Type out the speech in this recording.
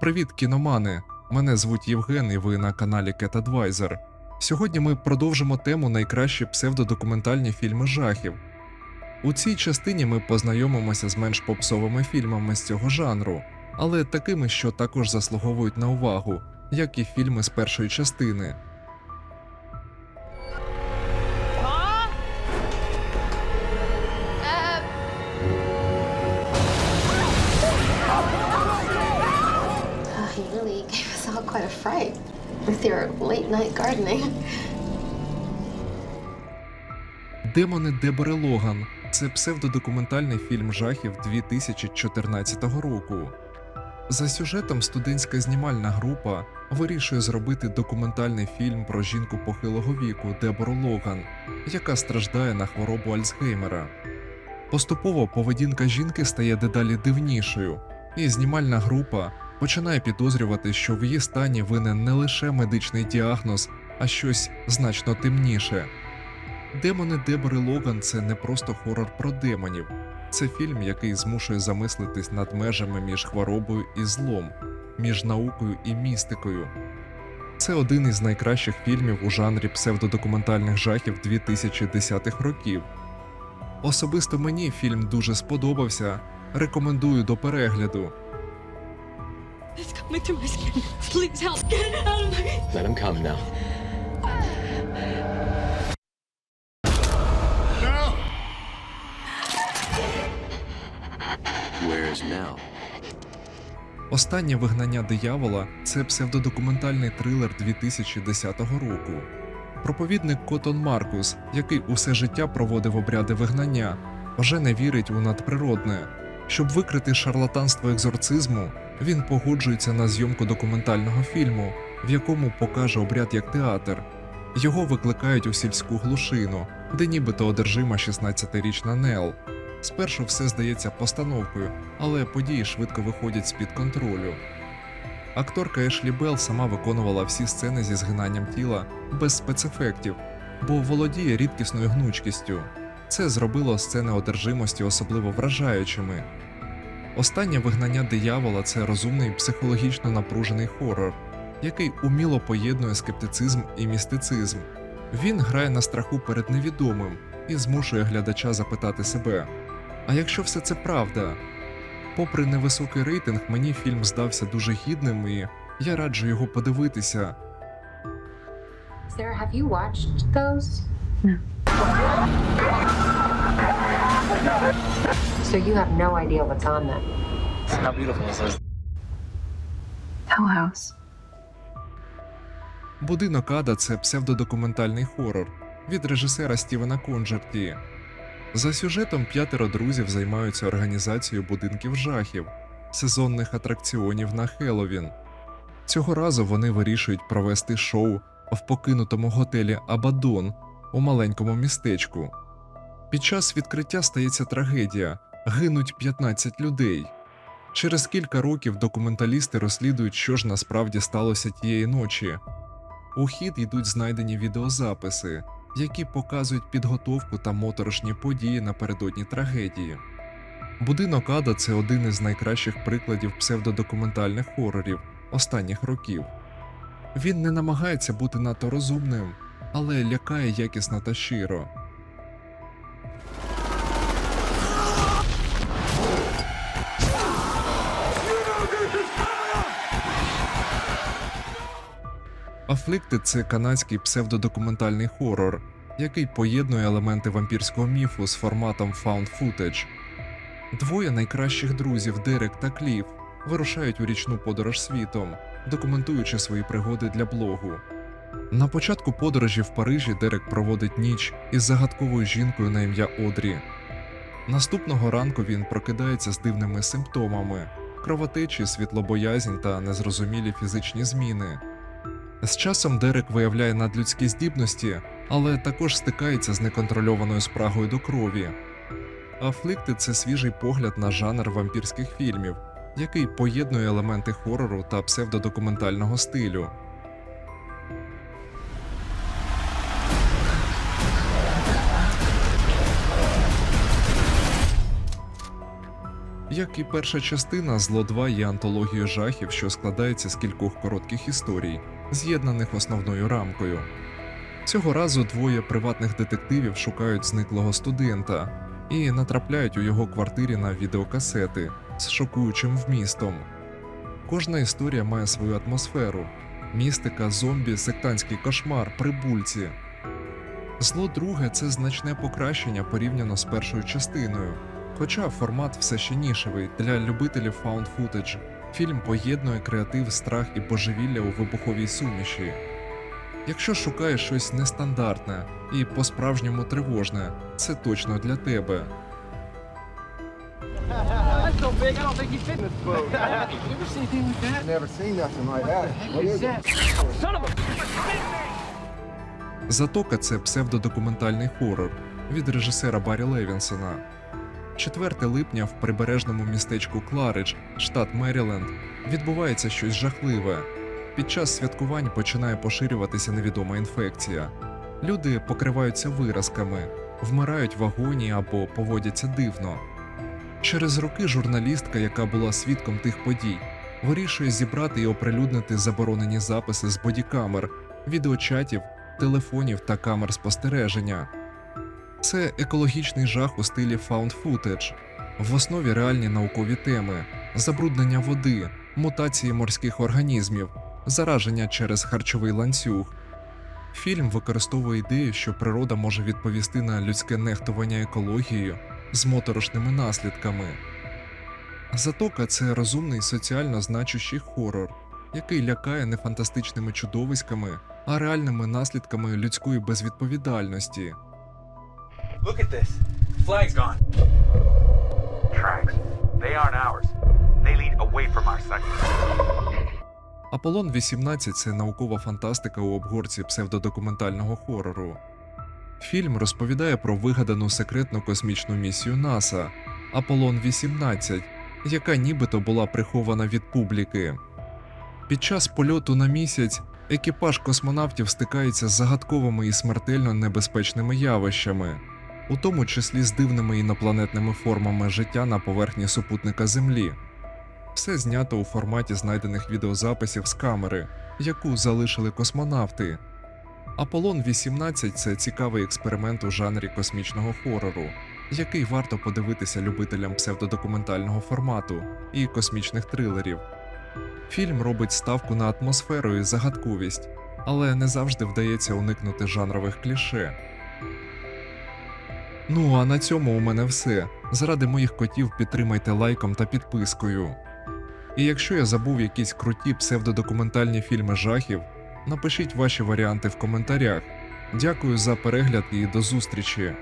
Привіт, кіномани! Мене звуть Євген, і ви на каналі Cat Advisor. Сьогодні ми продовжимо тему найкращі псевдодокументальні фільми жахів. У цій частині ми познайомимося з менш попсовими фільмами з цього жанру, але такими, що також заслуговують на увагу, як і фільми з першої частини. Gave quite a fright with your late night gardening. Демони Дебори Логан це псевдодокументальний фільм жахів 2014 року. За сюжетом студентська знімальна група вирішує зробити документальний фільм про жінку похилого віку Дебору Логан, яка страждає на хворобу Альцгеймера. Поступово поведінка жінки стає дедалі дивнішою, і знімальна група починає підозрювати, що в її стані винен не лише медичний діагноз, а щось значно темніше. Демони Дебори Логан це не просто хорор про демонів, це фільм, який змушує замислитись над межами між хворобою і злом, між наукою і містикою. Це один із найкращих фільмів у жанрі псевдодокументальних жахів 2010-х років. Особисто мені фільм дуже сподобався. Рекомендую до перегляду. It's coming through my skin. Please help. Get it out of my. Let him come now. Where is Nell? Останнє вигнання диявола це псевдодокументальний трилер 2010 року. Проповідник Котон Маркус, який усе життя проводив обряди вигнання, вже не вірить у надприродне. Щоб викрити шарлатанство екзорцизму, він погоджується на зйомку документального фільму, в якому покаже обряд як театр. Його викликають у сільську глушину, де нібито одержима 16-річна Нел. Спершу все здається постановкою, але події швидко виходять з-під контролю. Акторка Ешлі Белл сама виконувала всі сцени зі згинанням тіла без спецефектів, бо володіє рідкісною гнучкістю. Це зробило сцени одержимості особливо вражаючими. Останнє вигнання диявола це розумний психологічно напружений хорор, який уміло поєднує скептицизм і містицизм. Він грає на страху перед невідомим і змушує глядача запитати себе: а якщо все це правда? Попри невисокий рейтинг, мені фільм здався дуже гідним, і я раджу його подивитися. Sarah, have you watched those? So you have no idea what's on them. How beautiful is this? Hell House. Будинок Ада це псевдодокументальний хорор від режисера Стівена Конджерті. За сюжетом п'ятеро друзів займаються організацією будинків жахів, сезонних атракціонів на Хелловін. Цього разу вони вирішують провести шоу в покинутому готелі Абадон у маленькому містечку. Під час відкриття стається трагедія, гинуть 15 людей. Через кілька років документалісти розслідують, що ж насправді сталося тієї ночі. У хід йдуть знайдені відеозаписи, які показують підготовку та моторошні події напередодні трагедії. Будинок Ада це один із найкращих прикладів псевдодокументальних хорорів останніх років. Він не намагається бути надто розумним, але лякає якісно та щиро. Afflicted – це канадський псевдодокументальний хорор, який поєднує елементи вампірського міфу з форматом found footage. Двоє найкращих друзів Дерек та Кліф вирушають у річну подорож світом, документуючи свої пригоди для блогу. На початку подорожі в Парижі Дерек проводить ніч із загадковою жінкою на ім'я Одрі. Наступного ранку він прокидається з дивними симптомами: кровотечі, світлобоязнь та незрозумілі фізичні зміни. З часом Дерек виявляє надлюдські здібності, але також стикається з неконтрольованою спрагою до крові. Afflicted – це свіжий погляд на жанр вампірських фільмів, який поєднує елементи хорору та псевдодокументального стилю. Як і перша частина, Зло 2 є антологією жахів, що складається з кількох коротких історій, з'єднаних основною рамкою. Цього разу двоє приватних детективів шукають зниклого студента і натрапляють у його квартирі на відеокасети з шокуючим вмістом. Кожна історія має свою атмосферу: містика, зомбі, сектантський кошмар, прибульці. Зло друге це значне покращення порівняно з першою частиною. Хоча формат все ще нішевий для любителів found footage. Фільм поєднує креатив, страх і божевілля у вибуховій суміші. Якщо шукаєш щось нестандартне і по-справжньому тривожне, це точно для тебе. Затока це псевдодокументальний хорор від режисера Баррі Левінсона. 4 липня в прибережному містечку Кларидж, штат Меріленд, відбувається щось жахливе. Під час святкувань починає поширюватися невідома інфекція. Люди покриваються виразками, вмирають в агонії або поводяться дивно. Через роки журналістка, яка була свідком тих подій, вирішує зібрати і оприлюднити заборонені записи з бодікамер, відеочатів телефонів та камер спостереження. Це екологічний жах у стилі found footage. В основі реальні наукові теми: забруднення води, мутації морських організмів, зараження через харчовий ланцюг. Фільм використовує ідею, що природа може відповісти на людське нехтування екологією з моторошними наслідками. Затока це розумний соціально значущий хорор, який лякає не фантастичними чудовиськами, а реальними наслідками людської безвідповідальності. Look at this. Flag's gone. Tracks. They aren't ours. They lead away from our site. Аполлон 18 це наукова фантастика у обгорці псевдодокументального хорору. Фільм розповідає про вигадану секретну космічну місію НАСА Аполлон 18, яка нібито була прихована від публіки. Під час польоту на місяць екіпаж космонавтів стикається з загадковими і смертельно небезпечними явищами, у тому числі з дивними інопланетними формами життя на поверхні супутника Землі. Все знято у форматі знайдених відеозаписів з камери, яку залишили космонавти. Аполлон 18 це цікавий експеримент у жанрі космічного хорору, який варто подивитися любителям псевдодокументального формату і космічних трилерів. Фільм робить ставку на атмосферу і загадковість, але не завжди вдається уникнути жанрових кліше. Ну а на цьому у мене все. Заради моїх котів підтримайте лайком та підпискою. І якщо я забув якісь круті псевдодокументальні фільми жахів, напишіть ваші варіанти в коментарях. Дякую за перегляд і до зустрічі!